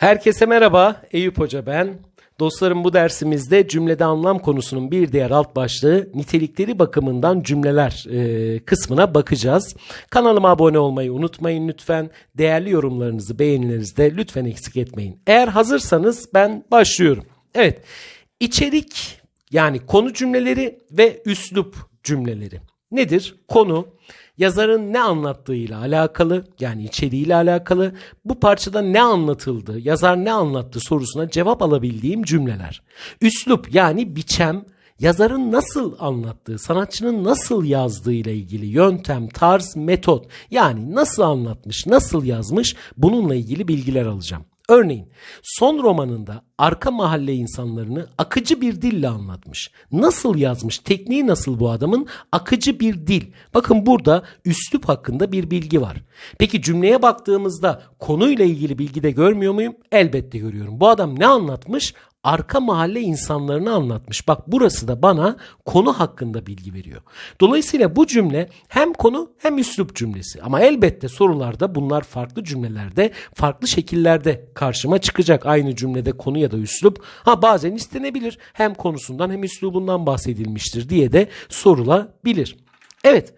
Herkese merhaba, Eyüp Hoca ben. Dostlarım bu dersimizde cümlede anlam konusunun bir diğer alt başlığı nitelikleri bakımından cümleler e, kısmına bakacağız. Kanalıma abone olmayı unutmayın lütfen. Değerli yorumlarınızı, beğenilerinizi de lütfen eksik etmeyin. Eğer hazırsanız ben başlıyorum. Evet, içerik yani konu cümleleri ve üslup cümleleri. Nedir? Konu yazarın ne anlattığıyla alakalı yani içeriğiyle alakalı bu parçada ne anlatıldı, yazar ne anlattı sorusuna cevap alabildiğim cümleler. Üslup yani biçem yazarın nasıl anlattığı, sanatçının nasıl yazdığı ile ilgili yöntem, tarz, metot yani nasıl anlatmış, nasıl yazmış bununla ilgili bilgiler alacağım. Örneğin son romanında arka mahalle insanlarını akıcı bir dille anlatmış. Nasıl yazmış, tekniği nasıl bu adamın? Akıcı bir dil. Bakın burada üslup hakkında bir bilgi var. Peki cümleye baktığımızda konuyla ilgili bilgi de görmüyor muyum? Elbette görüyorum. Bu adam ne anlatmış? Arka mahalle insanlarını anlatmış. Bak burası da bana konu hakkında bilgi veriyor. Dolayısıyla bu cümle hem konu hem üslup cümlesi. Ama elbette sorularda bunlar farklı cümlelerde, farklı şekillerde karşıma çıkacak. Aynı cümlede konu ya da üslup. Ha bazen istenebilir. Hem konusundan hem üslubundan bahsedilmiştir diye de sorulabilir. Evet.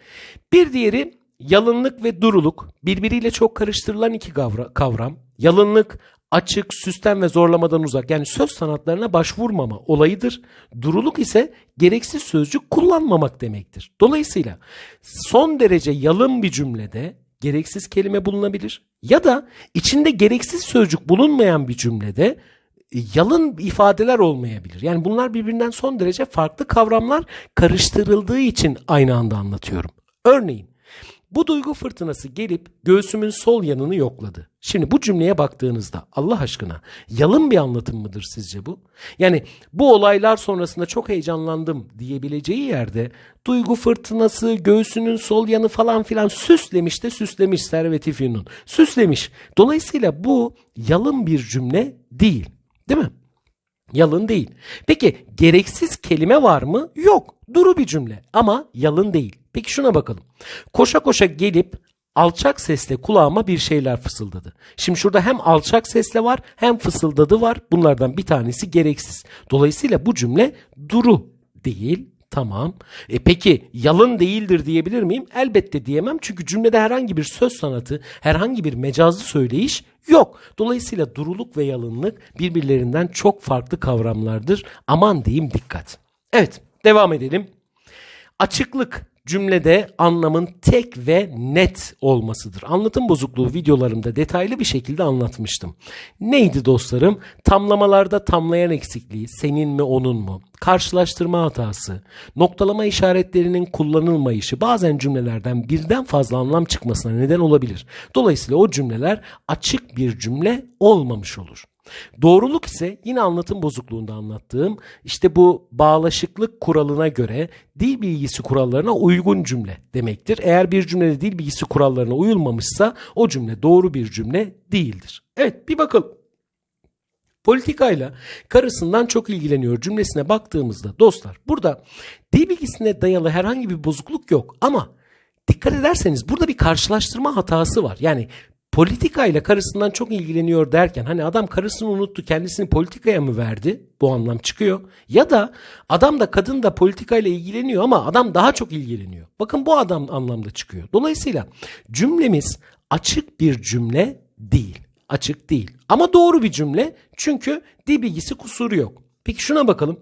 Bir diğeri yalınlık ve duruluk birbiriyle çok karıştırılan iki kavram. Yalınlık açık, süsten ve zorlamadan uzak yani söz sanatlarına başvurmama olayıdır. Duruluk ise gereksiz sözcük kullanmamak demektir. Dolayısıyla son derece yalın bir cümlede gereksiz kelime bulunabilir ya da içinde gereksiz sözcük bulunmayan bir cümlede e, yalın ifadeler olmayabilir. Yani bunlar birbirinden son derece farklı kavramlar karıştırıldığı için aynı anda anlatıyorum. Örneğin bu duygu fırtınası gelip göğsümün sol yanını yokladı. Şimdi bu cümleye baktığınızda Allah aşkına yalın bir anlatım mıdır sizce bu? Yani bu olaylar sonrasında çok heyecanlandım diyebileceği yerde duygu fırtınası, göğsünün sol yanı falan filan süslemiş de süslemiş Servet-i Fünun. Süslemiş. Dolayısıyla bu yalın bir cümle değil. Değil mi? Yalın değil. Peki gereksiz kelime var mı? Yok. Duru bir cümle ama yalın değil. Peki şuna bakalım. Koşa koşa gelip alçak sesle kulağıma bir şeyler fısıldadı. Şimdi şurada hem alçak sesle var hem fısıldadı var. Bunlardan bir tanesi gereksiz. Dolayısıyla bu cümle duru değil. Tamam. E peki yalın değildir diyebilir miyim? Elbette diyemem. Çünkü cümlede herhangi bir söz sanatı, herhangi bir mecazlı söyleyiş yok. Dolayısıyla duruluk ve yalınlık birbirlerinden çok farklı kavramlardır. Aman diyeyim dikkat. Evet, devam edelim. Açıklık cümlede anlamın tek ve net olmasıdır. Anlatım bozukluğu videolarımda detaylı bir şekilde anlatmıştım. Neydi dostlarım? Tamlamalarda tamlayan eksikliği, senin mi onun mu? Karşılaştırma hatası, noktalama işaretlerinin kullanılmayışı bazen cümlelerden birden fazla anlam çıkmasına neden olabilir. Dolayısıyla o cümleler açık bir cümle olmamış olur. Doğruluk ise yine anlatım bozukluğunda anlattığım işte bu bağlaşıklık kuralına göre dil bilgisi kurallarına uygun cümle demektir. Eğer bir cümlede dil bilgisi kurallarına uyulmamışsa o cümle doğru bir cümle değildir. Evet bir bakalım. Politikayla karısından çok ilgileniyor cümlesine baktığımızda dostlar burada dil bilgisine dayalı herhangi bir bozukluk yok ama dikkat ederseniz burada bir karşılaştırma hatası var. Yani politika ile karısından çok ilgileniyor derken hani adam karısını unuttu kendisini politikaya mı verdi? Bu anlam çıkıyor. Ya da adam da kadın da politika ile ilgileniyor ama adam daha çok ilgileniyor. Bakın bu adam anlamda çıkıyor. Dolayısıyla cümlemiz açık bir cümle değil. Açık değil. Ama doğru bir cümle çünkü dil bilgisi kusuru yok. Peki şuna bakalım.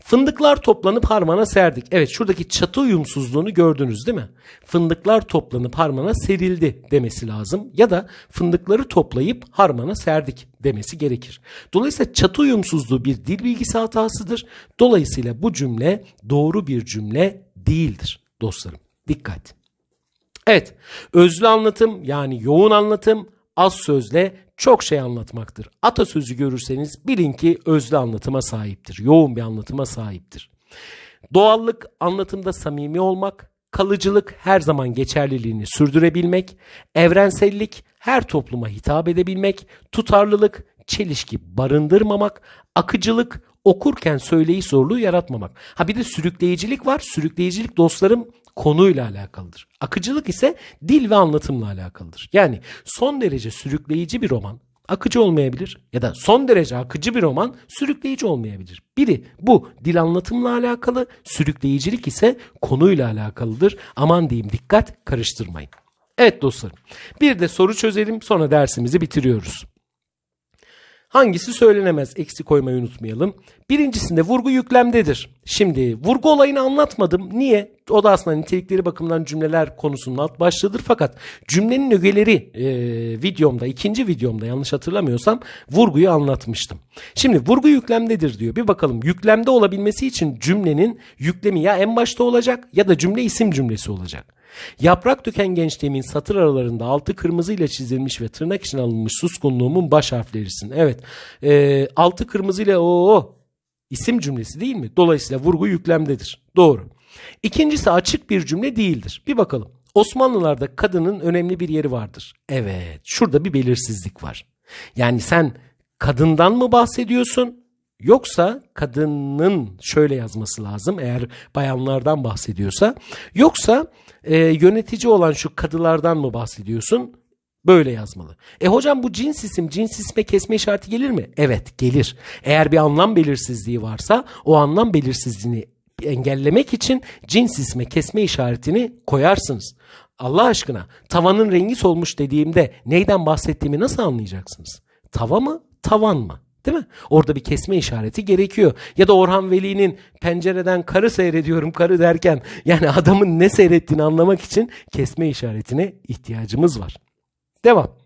Fındıklar toplanıp harmana serdik. Evet şuradaki çatı uyumsuzluğunu gördünüz değil mi? Fındıklar toplanıp harmana serildi demesi lazım. Ya da fındıkları toplayıp harmana serdik demesi gerekir. Dolayısıyla çatı uyumsuzluğu bir dil bilgisi hatasıdır. Dolayısıyla bu cümle doğru bir cümle değildir dostlarım. Dikkat. Evet özlü anlatım yani yoğun anlatım az sözle çok şey anlatmaktır. Atasözü görürseniz bilin ki özlü anlatıma sahiptir. Yoğun bir anlatıma sahiptir. Doğallık anlatımda samimi olmak, kalıcılık her zaman geçerliliğini sürdürebilmek, evrensellik her topluma hitap edebilmek, tutarlılık çelişki barındırmamak, akıcılık okurken söyleyiş zorluğu yaratmamak. Ha bir de sürükleyicilik var. Sürükleyicilik dostlarım konuyla alakalıdır. Akıcılık ise dil ve anlatımla alakalıdır. Yani son derece sürükleyici bir roman akıcı olmayabilir ya da son derece akıcı bir roman sürükleyici olmayabilir. Biri bu dil anlatımla alakalı, sürükleyicilik ise konuyla alakalıdır. Aman diyeyim dikkat karıştırmayın. Evet dostlarım bir de soru çözelim sonra dersimizi bitiriyoruz. Hangisi söylenemez eksi koymayı unutmayalım. Birincisinde vurgu yüklemdedir. Şimdi vurgu olayını anlatmadım. Niye? O da aslında nitelikleri bakımından cümleler konusunun alt başlığıdır. Fakat cümlenin ögeleri e, videomda, ikinci videomda yanlış hatırlamıyorsam vurguyu anlatmıştım. Şimdi vurgu yüklemdedir diyor. Bir bakalım yüklemde olabilmesi için cümlenin yüklemi ya en başta olacak ya da cümle isim cümlesi olacak. Yaprak döken gençliğimin satır aralarında altı kırmızıyla çizilmiş ve tırnak için alınmış suskunluğumun baş harflerisin. Evet. E, altı kırmızıyla o isim cümlesi değil mi? Dolayısıyla vurgu yüklemdedir. Doğru. İkincisi açık bir cümle değildir. Bir bakalım. Osmanlılarda kadının önemli bir yeri vardır. Evet. Şurada bir belirsizlik var. Yani sen kadından mı bahsediyorsun? Yoksa kadının şöyle yazması lazım eğer bayanlardan bahsediyorsa. Yoksa e, yönetici olan şu kadılardan mı bahsediyorsun? Böyle yazmalı. E hocam bu cins isim, cins isme kesme işareti gelir mi? Evet gelir. Eğer bir anlam belirsizliği varsa o anlam belirsizliğini engellemek için cins isme kesme işaretini koyarsınız. Allah aşkına tavanın rengi solmuş dediğimde neyden bahsettiğimi nasıl anlayacaksınız? Tava mı, tavan mı? Değil mi? Orada bir kesme işareti gerekiyor. Ya da Orhan Veli'nin pencereden karı seyrediyorum karı derken yani adamın ne seyrettiğini anlamak için kesme işaretine ihtiyacımız var. Devam.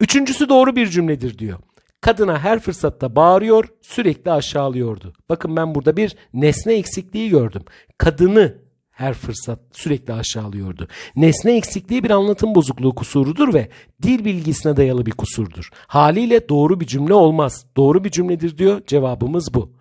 Üçüncüsü doğru bir cümledir diyor. Kadına her fırsatta bağırıyor, sürekli aşağılıyordu. Bakın ben burada bir nesne eksikliği gördüm. Kadını her fırsat sürekli aşağılıyordu. Nesne eksikliği bir anlatım bozukluğu kusurudur ve dil bilgisine dayalı bir kusurdur. Haliyle doğru bir cümle olmaz. Doğru bir cümledir diyor. Cevabımız bu.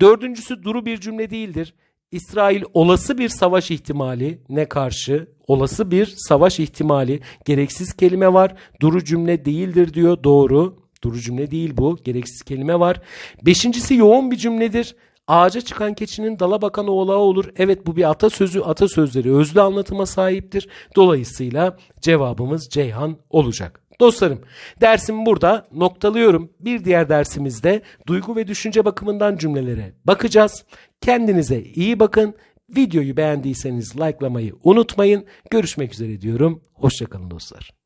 Dördüncüsü duru bir cümle değildir. İsrail olası bir savaş ihtimali ne karşı? Olası bir savaş ihtimali. Gereksiz kelime var. Duru cümle değildir diyor. Doğru. Duru cümle değil bu. Gereksiz kelime var. Beşincisi yoğun bir cümledir. Ağaca çıkan keçinin dala bakan oğlağı olur. Evet bu bir atasözü. Atasözleri özlü anlatıma sahiptir. Dolayısıyla cevabımız Ceyhan olacak. Dostlarım dersimi burada noktalıyorum. Bir diğer dersimizde duygu ve düşünce bakımından cümlelere bakacağız. Kendinize iyi bakın. Videoyu beğendiyseniz likelamayı unutmayın. Görüşmek üzere diyorum. Hoşçakalın dostlar.